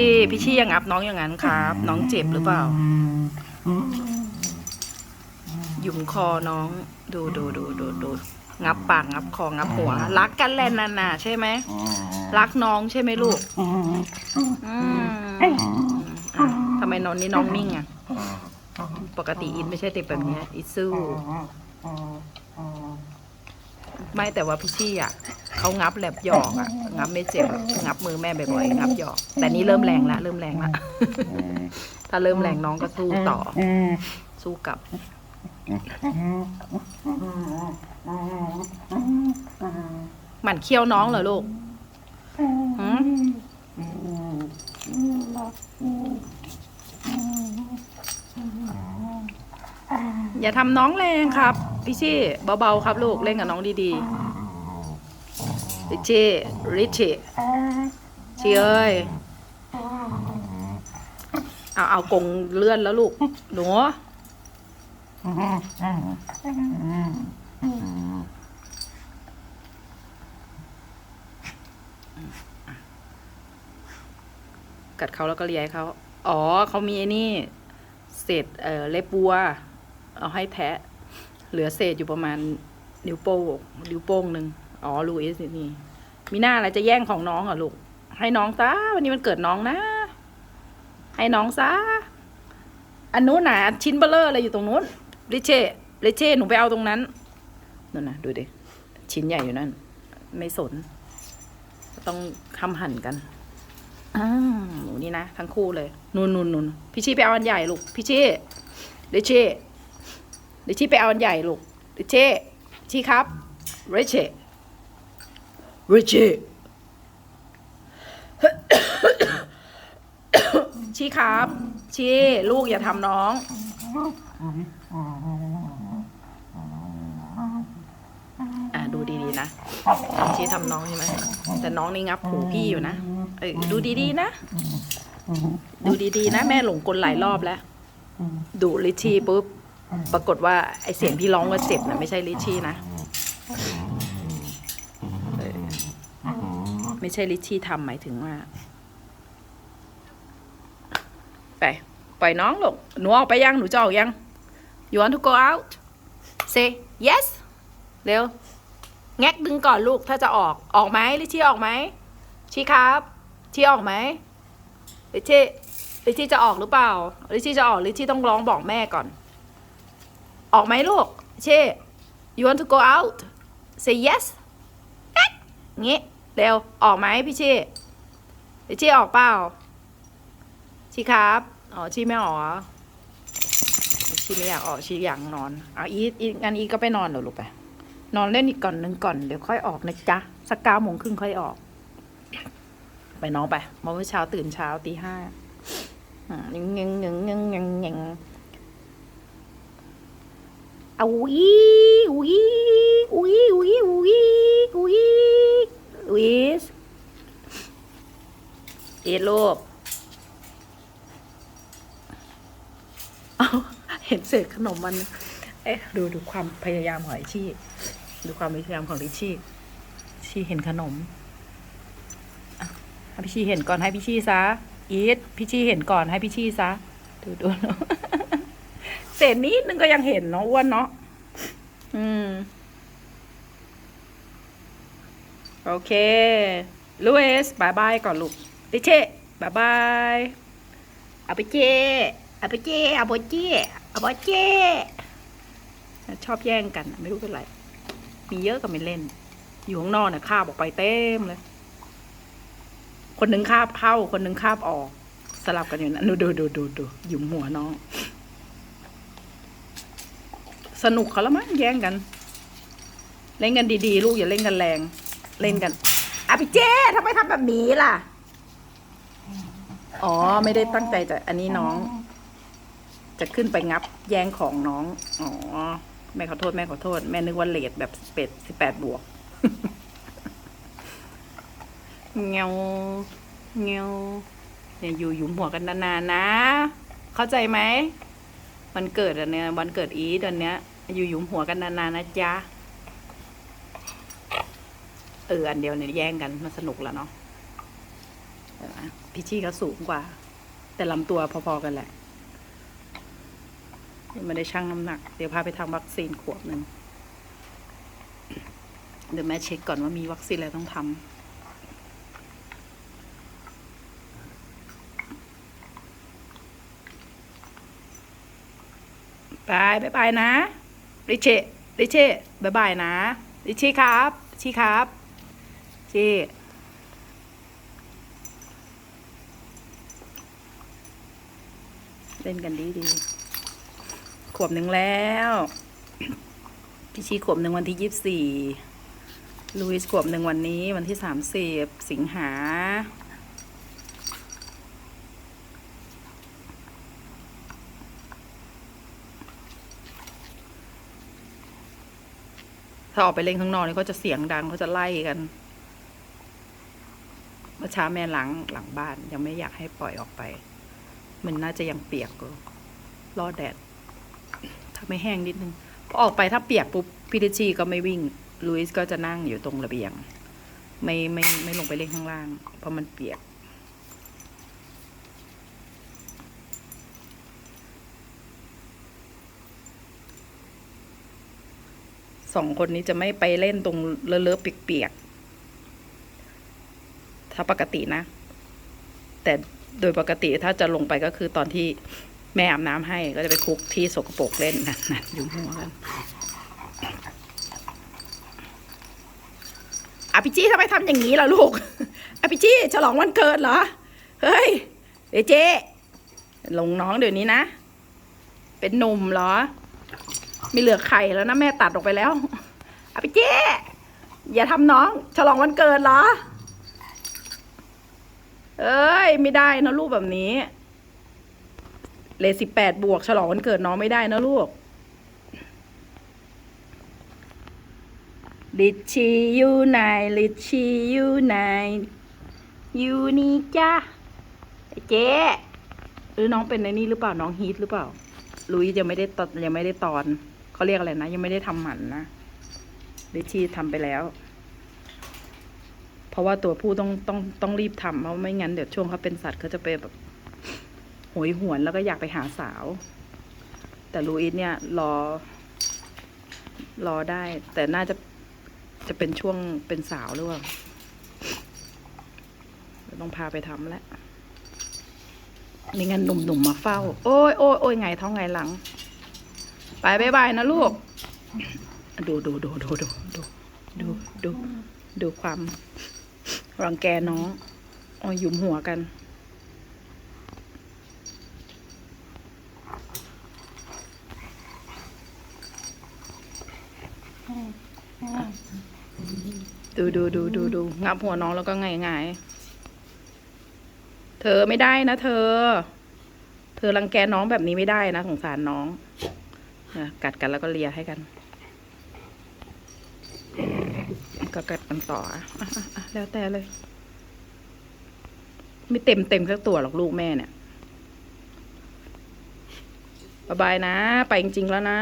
พี่พี่ชี่ยังอัพน้องอย่างนั้นครับ น้องเจ็บหรือเปล่า หยุมคอน้อง ดูดูดูดูดูงับปากงับคองับหัว รักกันแลนนานาใช่ไหมรักน้องใช่ไหมลูกอืมอะทำไมนอนนี่น้องนิ่งอะ ปกติอินไม่ใช่เด็กแบบเนี้ยอินสู้ไม่แต่ว่าพี่ชี่อะ เขางับแหลบหยอกอะงับไม่เจ็บอะงับมือแม่บ่อยๆงับหยอก แต่นี่เริ่มแรงละเริ่มแรงละ ถ้าเริ่มแรงน้องก็สู้ต่อ สู้กลับ หมั่นเคี้ยวน้องเหรอลูกหืมอย่าทำน้องแรงครับ พี่ชี่เบาๆครับลูกเล่นกับน้องดีๆ ริชี่ริชี่ชีเอ้ยเอาเอากงเลื่อนแล้วลูก หนูกัดเขาแล้วก็เลียเขา อ๋อ เขามีไอ้นี่ เศษเอ่อเล็บวัว เอาให้แทะ เหลือเศษอยู่ประมาณ นิ้วโป้งนิ้วโป้งหนึ่ง อ๋อลูอิสนี่ มีหน้าอะไรจะแย่งของน้องเหรอลูก ให้น้องซะวันนี้มันเกิดน้องนะ ให้น้องซะ อันนู้นน่ะชิ้นเบลเลอร์อะไรอยู่ตรงนู้นริเช่ริเช่หนูไปเอาตรงนั้นนั่นนะดูดิชิ้นใหญ่อยู่นั่น ไม่สน ต้องคำหั่นกันอ้าหนูนี่นะทั้งคู่เลยนูนนูนนูนพี่ชี้ไปเอาอันใหญ่ลูกพี่ชี้ริเช่ริชี่ไปเอาอันใหญ่ลูกริเช่ชี้ครับริเช่ ริเช่ชี้ครับ ชี้ลูกอย่าทำน้อง อ่าดูดีๆนะชี้ทำน้องใช่ไหมแต่น้องนี่งับหูพี่อยู่นะเออดูดีๆนะ ดูดีๆนะ แม่หลงกลหลายรอบแล้ว ดูลิชี่ปุ๊บ ปรากฏว่าไอเสียงที่ร้องว่าเจ็บนะไม่ใช่ลิชี่นะเออ ไม่ใช่ลิชชี่ทำหมายถึงว่า ไป ปล่อยน้องลูกหนูออกไปยัง หนูจะออกยัง you want to go out say yes เร็ว แงกดึงก่อนลูกถ้าจะออก ออกไหมลิชชี่ออกไหมชี้ครับชี้ออกไหมลิชชี่ลิชชี่จะออกหรือเปล่าลิชชี่จะออกลิชชี่ต้องร้องบอกแม่ก่อน ออกไหมลูกเช่ you want to go out say yes แงี้ เร็ว ออกไหมพี่ชี่ลิชชี่ออกเปล่าชีครับ อ๋อชีไม่ออกชีไม่อยากออกชีอยากนอนเอาอีอีงั้นอีก็ไปนอนเดี๋ยวลูกไป นอนเล่นอีกก่อนหนึ่งก่อนเดี๋ยวค่อยออกนะจ๊ะ สักเก้าโมงครึ่งค่อยออก ไปน้องไปเมื่อเช้าตื่นเช้าตีห้าอ่ายังยังยังยังยังยังเอาอีอุ้ยอุ้ยอุ้ยอุ้ยอุ้ย อุ้ยเอ็ดลูกเอาเห็นเศษขนมมัน เอ๊ะ ดูดูความพยายามของไอชี่ ดูความพยายามของลิชี่ ชี่เห็นขนมให้พี่ชี่เห็นก่อนให้พี่ชี่ซะ อีทพี่ชี่เห็นก่อนให้พี่ชี่ซะ ดูดูเนาะเศษนิดนึงก็ยังเห็นเนาะอ้วนเนาะอืม โอเคลูเอสบายบายก่อนลูกลิเช่บายบายเอาไปเจเอาไปเจเอาไปเจเอาไปเจชอบแย่งกันไม่รู้เป็นไร มีเยอะก็ไม่เล่น อยู่ข้างนอกเนี่ยคาบออกไปเต็มเลย คนหนึ่งคาบเข้า คนหนึ่งคาบออก สลับกันอยู่นะดูดูดูดูดูหยุมหัวน้อง สนุกเขาแล้วมั้งแย่งกัน เล่นกันดีๆ ลูกอย่าเล่นกันแรง เล่นกันอะพี่เจ้ทำไมทำแบบนี้ล่ะ อ๋อไม่ได้ตั้งใจจะอันนี้น้อง จะขึ้นไปงับแย่งของน้อง อ๋อ แม่ขอโทษแม่ขอโทษ แม่นึกว่าเลทแบบเป็ดสิบแปดบวกเงาเงาเนี่ยอยู่หยุมหัวกันนานๆนะ เข้าใจไหมวันเกิดอันเนี้ยวันเกิดอีเดือนเนี้ย อยู่หยุมหัวกันนานๆนะจ๊ะ อออันเดียวเนี่ยแย่งกันมันสนุกแล้วเนาะเห็นไหมพี่ชี่เขาสูงกว่า แต่ลำตัวพอๆกันแหละยังไม่ได้ชั่งน้ำหนัก เดี๋ยวพาไปทำวัคซีนขวบหนึ่งเดี๋ยวแม่เช็คก่อนว่ามีวัคซีนอะไรต้องทำบายบายบายนะ ริเชริเชบายบายนะ ริชี่ครับชี่ครับ ชี่เล่นกันดีดีขวบหนึ่งแล้ว พี่ชีขวบหนึ่งวันที่ยี่สิบสี่ลุยส์ขวบหนึ่งวันนี้วันที่สามสิบสิงหาถ้าออกไปเล่นข้างนอกนี่ก็จะเสียงดังเขาจะไล่กัน มื่อเช้าแม่ล้างหลังบ้าน ยังไม่อยากให้ปล่อยออกไป มันน่าจะยังเปียกอยู่รอแดด ถ้าไม่แห้งนิดนึงพอออกไปถ้าเปียกปุ๊บพี่ดิชีก็ไม่วิ่งลุยส์ก็จะนั่งอยู่ตรงระเบียง ไม่ไม่ไม่ลงไปเล่นข้างล่าง เพราะมันเปียก สองคนนี้จะไม่ไปเล่นตรงเลอะๆเปียก ถ้าปกตินะ แต่โดยปกติถ้าจะลงไปก็คือตอนที่แม่อาบน้ำให้ก็จะไปคลุกที่สกปรกเล่นนั่นนั่นอยู่หัวกันอภิจี้ทำไมทำอย่างนี้ล่ะลูกอภิจี้ฉลองวันเกิดเหรอ เฮ้ยเอเจลงน้องเดี๋ยวนี้นะ เป็นหนุ่มเหรอมีเหลือไข่แล้วนะแม่ตัดออกไปแล้วอภิเจ้อย่าทำน้อง ฉลองวันเกิดเหรอ เอ้ย ไม่ได้นะลูกแบบนี้ เลสิบแปดบวกฉลองวันเกิดน้องไม่ได้นะลูกลิชชีอยู่ไหนลิชชีอยู่ไหนอยู่นี่จ้าเจ๊หรือน้องเป็นในนี่หรือเปล่าน้องฮีทหรือเปล่าลุยยังไม่ได้ตอนยังไม่ได้ตอนเขาเรียกอะไรนะ ยังไม่ได้ทำหมันนะลิชชี่ทำไปแล้ว เพราะว่าตัวผู้ต้องต้องต้องรีบทำเพราะไม่งั้นเดี๋ยวช่วงเขาเป็นสัตว์เขาจะไปแบบโหยหวนแล้วก็อยากไปหาสาว แต่ลูอิสเนี่ยรอ รอได้ แต่น่าจะจะเป็นช่วงเป็นสาวหรือเปล่าต้องพาไปทำแล้วม่งั้นหนุ่มๆมาเฝ้า โอ้ยโอ้ยโอ้ยไงท้องไงหลัง ไปบายบายนะลูก ดูดูดูดูดูดูดูดูดูความ รังแกน้องอ๋อหยุมหัวกัน ดูดูดูดูดูงับหัวน้องแล้วก็ไงไงเธอไม่ได้นะเธอ เธอรังแกน้องแบบนี้ไม่ได้นะสงสารน้องนะกัดกันแล้วก็เลียให้กัน ก็กัดกันต่ออะแล้วแต่เลย ไม่เต็มเต็มสักตัวหรอกลูกแม่เนี่ยบายบายนะ ไปจริงๆแล้วนะ